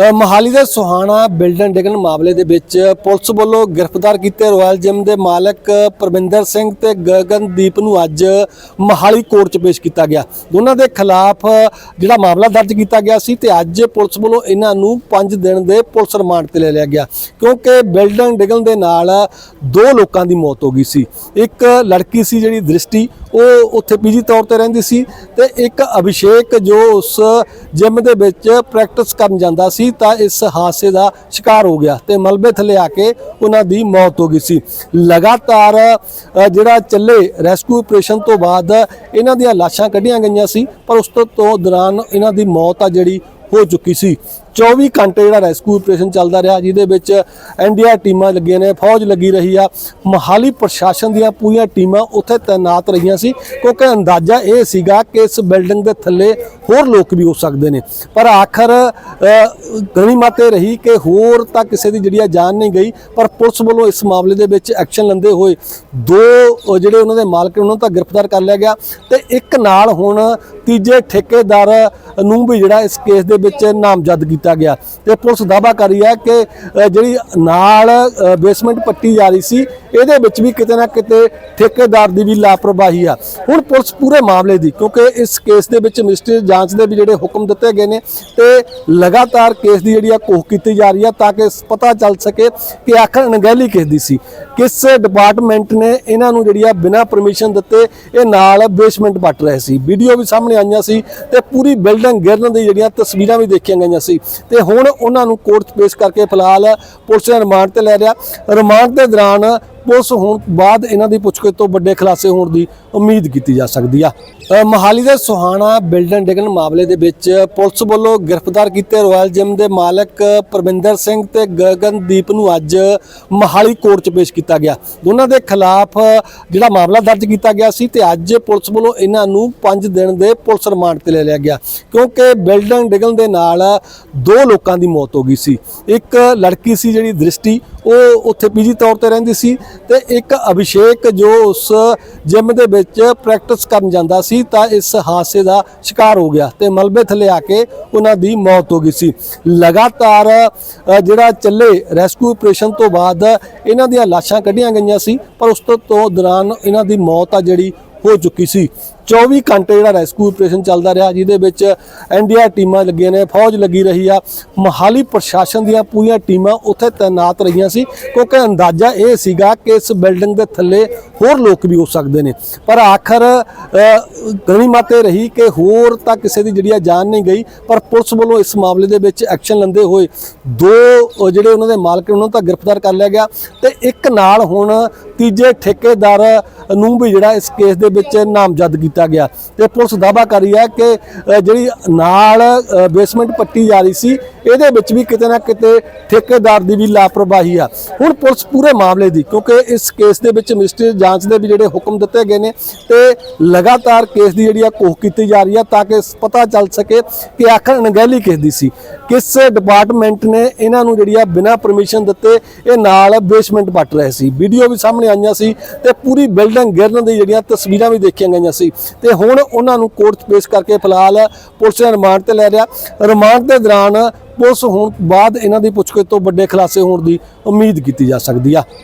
ਅ, ਮੋਹਾਲੀ ਦੇ ਸੁਹਾਣਾ ਬਿਲਡਿੰਗ ਡਿੱਗਣ ਮਾਮਲੇ ਦੇ ਵਿੱਚ ਪੁਲਿਸ ਵੱਲੋਂ ਗ੍ਰਿਫਤਾਰ ਕੀਤੇ ਰਾਇਲ ਜਿਮ ਦੇ ਮਾਲਕ ਪ੍ਰਵਿੰਦਰ ਸਿੰਘ ਤੇ ਗਗਨਦੀਪ ਨੂੰ ਅੱਜ ਮੋਹਾਲੀ ਕੋਰਟ 'ਚ ਪੇਸ਼ ਕੀਤਾ ਗਿਆ। ਦੋਨਾਂ ਦੇ ਖਿਲਾਫ ਜਿਹੜਾ ਮਾਮਲਾ ਦਰਜ ਕੀਤਾ ਗਿਆ ਸੀ ਤੇ ਅੱਜ ਪੁਲਿਸ ਵੱਲੋਂ ਇਹਨਾਂ ਨੂੰ 5 ਦਿਨ ਦੇ ਪੁਲਿਸ ਰਿਮਾਂਡ ਤੇ ਲੈ ਲਿਆ ਗਿਆ ਕਿਉਂਕਿ ਬਿਲਡਿੰਗ ਡਿੱਗਣ ਦੇ ਨਾਲ ਦੋ ਲੋਕਾਂ ਦੀ ਮੌਤ ਹੋ ਗਈ ਸੀ। ਇੱਕ ਲੜਕੀ ਸੀ ਜਿਹੜੀ ਦ੍ਰਿਸ਼ਟੀ ਉਹ ਉੱਥੇ ਪੀਜੀ ਤੌਰ ਤੇ ਰਹਿੰਦੀ ਸੀ ਤੇ ਇੱਕ ਅਭਿਸ਼ੇਕ ਜੋ ਉਸ ਜਿਮ ਦੇ ਵਿੱਚ ਪ੍ਰੈਕਟਿਸ ਕਰਨ ਜਾਂਦਾ ਸੀ ਤਾਂ ਇਸ ਹਾਦਸੇ ਦਾ ਸ਼ਿਕਾਰ ਹੋ ਗਿਆ ਤੇ ਮਲਬੇ ਥੱਲੇ ਆ ਕੇ ਉਹਨਾਂ ਦੀ ਮੌਤ ਹੋ ਗਈ ਸੀ। ਲਗਾਤਾਰ ਜਿਹੜਾ ਚੱਲੇ ਰੈਸਕਿਊ ਆਪਰੇਸ਼ਨ ਤੋਂ ਬਾਅਦ ਇਹਨਾਂ ਦੀਆਂ ਲਾਸ਼ਾਂ ਕੱਢੀਆਂ ਗਈਆਂ ਸੀ, ਪਰ ਉਸ ਤੋਂ ਦੌਰਾਨ ਇਹਨਾਂ ਦੀ ਮੌਤ ਆ ਜਿਹੜੀ ਹੋ ਚੁੱਕੀ ਸੀ। 24 ਘੰਟੇ ਜਿਹੜਾ ਰੈਸਕਿਊ ਆਪਰੇਸ਼ਨ ਚੱਲਦਾ ਰਿਹਾ, ਜਿਹਦੇ ਵਿੱਚ ਐਨਡੀਆਰ ਟੀਮਾਂ ਲੱਗੀਆਂ ਨੇ, ਫੌਜ ਲੱਗੀ ਰਹੀ ਆ। ਮਹਾਲੀ ਪ੍ਰਸ਼ਾਸਨ ਦੀਆਂ ਪੂਰੀਆਂ ਟੀਮਾਂ ਉੱਥੇ ਤਾਇਨਾਤ ਰਹੀਆਂ ਸੀ। ਕਿਉਂਕਿ ਅੰਦਾਜ਼ਾ ਇਹ ਸੀਗਾ ਕਿ ਇਸ ਬਿਲਡਿੰਗ ਦੇ ਥੱਲੇ ਹੋਰ ਲੋਕ ਵੀ ਹੋ ਸਕਦੇ ਨੇ। ਪਰ ਆਖਰ ਗਣੀ ਇਹ ਰਹੀ ਕਿ ਹੋਰ ਤਾਂ ਕਿਸੇ ਦੀ ਜਿਹੜੀ ਆ ਜਾਨ ਨਹੀਂ ਗਈ। ਪਰ ਪੁਲਿਸ ਵੱਲੋਂ ਇਸ ਮਾਮਲੇ ਦੇ ਵਿੱਚ ਐਕਸ਼ਨ ਲੈਂਦੇ ਹੋਏ ਦੋ ਜਿਹੜੇ ਉਹਨਾਂ ਦੇ ਮਾਲਕ ਨੇ, ਉਹਨਾਂ ਨੂੰ ਤਾਂ ਗ੍ਰਿਫਤਾਰ ਕਰ ਲਿਆ ਗਿਆ। ਤੇ ਇੱਕ ਨਾਲ ਹੁਣ ਤੀਜੇ ਠੇਕੇਦਾਰ ਨੂੰ ਵੀ ਜਿਹੜਾ ਇਸ ਕੇਸ ਦੇ ਵਿੱਚ ਨਾਮਜ਼ਦ ਕੀਤਾ ਕੀਤਾ ਗਿਆ ਤੇ ਪੁਲਿਸ ਦਾਅਵਾ ਕਰ ਰਹੀ ਹੈ ਕਿ ਜਿਹੜੀ ਨਾਲ ਬੇਸਮੈਂਟ ਪੱਟੀ ਜਾ ਰਹੀ ਸੀ, ਇਹਦੇ ਵਿੱਚ ਵੀ ਕਿਤੇ ਨਾ ਕਿਤੇ ਠੇਕੇਦਾਰ ਦੀ ਵੀ ਲਾਪਰਵਾਹੀ ਆ। ਹੁਣ ਪੁਲਿਸ ਪੂਰੇ ਮਾਮਲੇ ਦੀ, ਕਿਉਂਕਿ ਇਸ ਕੇਸ ਦੇ ਵਿੱਚ ਮਿਸਟਰੀ ਜਾਂਚ ਦੇ ਵੀ ਜਿਹੜੇ ਹੁਕਮ ਦਿੱਤੇ ਗਏ ਨੇ ਤੇ ਲਗਾਤਾਰ ਕੇਸ ਦੀ ਜਿਹੜੀ ਆ ਕੋਹ ਕੀਤੀ ਜਾ ਰਹੀ ਆ ਤਾਂ ਕਿ ਪਤਾ ਚੱਲ ਸਕੇ ਕਿ ਆਖਰ ਅਣਗਹਿਲੀ ਕਿਸ ਦੀ ਸੀ। ਕਿਸ ਡਿਪਾਰਟਮੈਂਟ ਨੇ ਇਹਨਾਂ ਨੂੰ ਜਿਹੜੀ ਆ ਬਿਨਾਂ ਪਰਮਿਸ਼ਨ ਦਿੱਤੇ ਇਹ ਨਾਲ ਬੇਸਮੈਂਟ ਪੱਟ ਰਹੇ ਸੀ। ਵੀਡੀਓ ਵੀ ਸਾਹਮਣੇ ਆਈਆਂ ਸੀ ਤੇ ਪੂਰੀ ਬਿਲਡਿੰਗ ਗਿਰਨ ਦੀ ਜਿਹੜੀਆਂ ਤਸਵੀਰਾਂ ਵੀ ਦੇਖੀਆਂ ਗਈਆਂ ਸੀ। ਤੇ ਹੁਣ ਉਹਨਾਂ ਨੂੰ ਕੋਰਟ 'ਚ ਪੇਸ਼ ਕਰਕੇ ਫਿਲਹਾਲ ਪੁਲਿਸ ਨੇ ਰਿਮਾਂਡ ਤੇ ਲੈ ਰਿਹਾ ਰਿਮਾਂਡ ਦੇ ਦੌਰਾਨ ਪੁਲਿਸ ਹੋਣ ਬਾਅਦ ਇਹਨਾਂ ਦੀ ਪੁੱਛਗਿੱਛ ਤੋਂ ਵੱਡੇ ਖੁਲਾਸੇ ਹੋਣ ਦੀ ਉਮੀਦ ਕੀਤੀ ਜਾ ਸਕਦੀ ਆ। ਅ, ਮੋਹਾਲੀ ਦੇ ਸੁਹਾਣਾ ਬਿਲਡਿੰਗ ਡਿੱਗਣ ਮਾਮਲੇ ਦੇ ਵਿੱਚ ਪੁਲਿਸ ਵੱਲੋਂ ਗ੍ਰਿਫਤਾਰ ਕੀਤੇ ਰਾਇਲ ਜਿਮ ਦੇ ਮਾਲਕ ਪ੍ਰਵਿੰਦਰ ਸਿੰਘ ਤੇ ਗਗਨਦੀਪ ਨੂੰ ਅੱਜ ਮੋਹਾਲੀ ਕੋਰਟ 'ਚ ਪੇਸ਼ ਕੀਤਾ ਗਿਆ। ਦੋਨਾਂ ਦੇ ਖਿਲਾਫ ਜਿਹੜਾ ਮਾਮਲਾ ਦਰਜ ਕੀਤਾ ਗਿਆ ਸੀ ਤੇ ਅੱਜ ਪੁਲਿਸ ਵੱਲੋਂ ਇਹਨਾਂ ਨੂੰ 5 ਦਿਨ ਦੇ ਪੁਲਿਸ ਰਿਮਾਂਡ ਤੇ ਲੈ ਲਿਆ ਗਿਆ। ਕਿਉਂਕਿ ਬਿਲਡਿੰਗ ਡਿੱਗਣ ਦੇ ਨਾਲ ਦੋ ਲੋਕਾਂ ਦੀ ਮੌਤ ਹੋ ਗਈ ਸੀ। ਇੱਕ ਲੜਕੀ ਸੀ ਜਿਹੜੀ ਦ੍ਰਿਸ਼ਟੀ ਉਹ ਉੱਥੇ ਪੀਜੀ ਤੌਰ ਤੇ ਰਹਿੰਦੀ ਸੀ ਤੇ ਇੱਕ ਅਭਿਸ਼ੇਕ ਜੋ ਉਸ ਜਿਮ ਦੇ ਵਿੱਚ ਪ੍ਰੈਕਟਿਸ ਕਰਨ ਜਾਂਦਾ ਸੀ ਤਾਂ ਇਸ ਹਾਦਸੇ ਦਾ ਸ਼ਿਕਾਰ ਹੋ ਗਿਆ ਤੇ ਮਲਬੇ ਥੱਲੇ ਆ ਕੇ ਉਹਨਾਂ ਦੀ ਮੌਤ ਹੋ ਗਈ ਸੀ। ਲਗਾਤਾਰ ਜਿਹੜਾ ਚੱਲੇ ਰੈਸਕਿਊ ਆਪਰੇਸ਼ਨ ਤੋਂ ਬਾਅਦ ਇਹਨਾਂ ਦੀਆਂ ਲਾਸ਼ਾਂ ਕੱਢੀਆਂ ਗਈਆਂ ਸੀ, ਪਰ ਉਸ ਤੋਂ ਦੌਰਾਨ ਇਹਨਾਂ ਦੀ ਮੌਤ ਆ ਜਿਹੜੀ ਹੋ ਚੁੱਕੀ ਸੀ। 24 ਘੰਟੇ ਜਿਹੜਾ ਰੈਸਕਿਊ ਆਪਰੇਸ਼ਨ ਚੱਲਦਾ ਰਿਹਾ, ਜਿਹਦੇ ਵਿੱਚ ਐਨਡੀਆਰ ਟੀਮਾਂ ਲੱਗੀਆਂ ਨੇ, ਫੌਜ ਲੱਗੀ ਰਹੀ ਆ। ਮਹਾਲੀ ਪ੍ਰਸ਼ਾਸਨ ਦੀਆਂ ਪੂਰੀਆਂ ਟੀਮਾਂ ਉੱਥੇ ਤਾਇਨਾਤ ਰਹੀਆਂ ਸੀ। ਕਿਉਂਕਿ ਅੰਦਾਜ਼ਾ ਇਹ ਸੀਗਾ ਕਿ ਇਸ ਬਿਲਡਿੰਗ ਦੇ ਥੱਲੇ ਹੋਰ ਲੋਕ ਵੀ ਹੋ ਸਕਦੇ ਨੇ। ਪਰ ਆਖਰ ਗਣੀ ਇਹ ਰਹੀ ਕਿ ਹੋਰ ਤਾਂ ਕਿਸੇ ਦੀ ਜਿਹੜੀ ਆ ਜਾਨ ਨਹੀਂ ਗਈ। ਪਰ ਪੁਲਿਸ ਵੱਲੋਂ ਇਸ ਮਾਮਲੇ ਦੇ ਵਿੱਚ ਐਕਸ਼ਨ ਲੈਂਦੇ ਹੋਏ ਦੋ ਜਿਹੜੇ ਉਹਨਾਂ ਦੇ ਮਾਲਕ ਨੇ, ਉਹਨਾਂ ਨੂੰ ਤਾਂ ਗ੍ਰਿਫਤਾਰ ਕਰ ਲਿਆ ਗਿਆ। ਤੇ ਇੱਕ ਨਾਲ ਹੁਣ ਤੀਜੇ ਠੇਕੇਦਾਰ ਨੂੰ ਵੀ ਜਿਹੜਾ ਇਸ ਕੇਸ ਦੇ ਵਿੱਚ ਨਾਮਜ਼ਦ ਕੀਤਾ ਗਿਆ। ਤੇ ਪੁਲਿਸ ਦਾਅਵਾ ਕਰ ਰਹੀ ਹੈ ਕਿ ਜਿਹੜੀ ਨਾਲ ਬੇਸਮੈਂਟ ਪੱਟੀ ਜਾ ਰਹੀ ਸੀ ਇਹਦੇ ਵਿੱਚ ਵੀ ਕਿਤੇ ਨਾ ਕਿਤੇ ਠੇਕੇਦਾਰ ਦੀ ਵੀ ਲਾਪਰਵਾਹੀ ਆ। ਹੁਣ ਪੁਲਿਸ ਪੂਰੇ ਮਾਮਲੇ ਦੀ, ਕਿਉਂਕਿ ਇਸ ਕੇਸ ਦੇ ਵਿੱਚ ਮਿਸਟਰੀ ਜਾਂਚ ਦੇ ਵੀ ਜਿਹੜੇ ਹੁਕਮ ਦਿੱਤੇ ਗਏ ਨੇ ਤੇ ਲਗਾਤਾਰ ਕੇਸ ਦੀ ਜਿਹੜੀ ਆ ਕੋਹ ਕੀਤੀ ਜਾ ਰਹੀ ਆ ਤਾਂ ਕਿ ਪਤਾ ਚੱਲ ਸਕੇ ਕਿ ਆਖਰ ਅਣਗਹਿਲੀ ਕਿਸ ਦੀ ਸੀ। ਕਿਸ ਡਿਪਾਰਟਮੈਂਟ ਨੇ ਇਹਨਾਂ ਨੂੰ ਜਿਹੜੀ ਆ ਬਿਨਾਂ ਪਰਮਿਸ਼ਨ ਦਿੱਤੇ ਇਹ ਨਾਲ ਬੇਸਮੈਂਟ ਪੱਟ ਰਹੇ ਸੀ। ਵੀਡੀਓ ਵੀ ਸਾਹਮਣੇ ਆਈਆਂ ਸੀ ਤੇ ਪੂਰੀ ਬਿਲਡਿੰਗ ਗਿਰਨ ਦੀ ਜਿਹੜੀਆਂ ਤਸਵੀਰਾਂ ਵੀ ਦੇਖੀਆਂ ਗਈਆਂ ਸੀ। ਤੇ ਹੁਣ ਉਹਨਾਂ ਨੂੰ ਕੋਰਟ 'ਚ ਪੇਸ਼ ਕਰਕੇ ਫਿਲਹਾਲ ਪੁਲਿਸ ਨੇ ਰਿਮਾਂਡ ਤੇ ਲੈ ਲਿਆ। ਰਿਮਾਂਡ ਦੇ ਦੌਰਾਨ ਪੁਲਿਸ ਹੁਣ ਬਾਅਦ ਇਹਨਾਂ ਦੀ ਪੁੱਛਗਿੱਛ ਤੋਂ ਵੱਡੇ ਖੁਲਾਸੇ ਹੋਣ ਦੀ ਉਮੀਦ ਕੀਤੀ ਜਾ ਸਕਦੀ ਆ।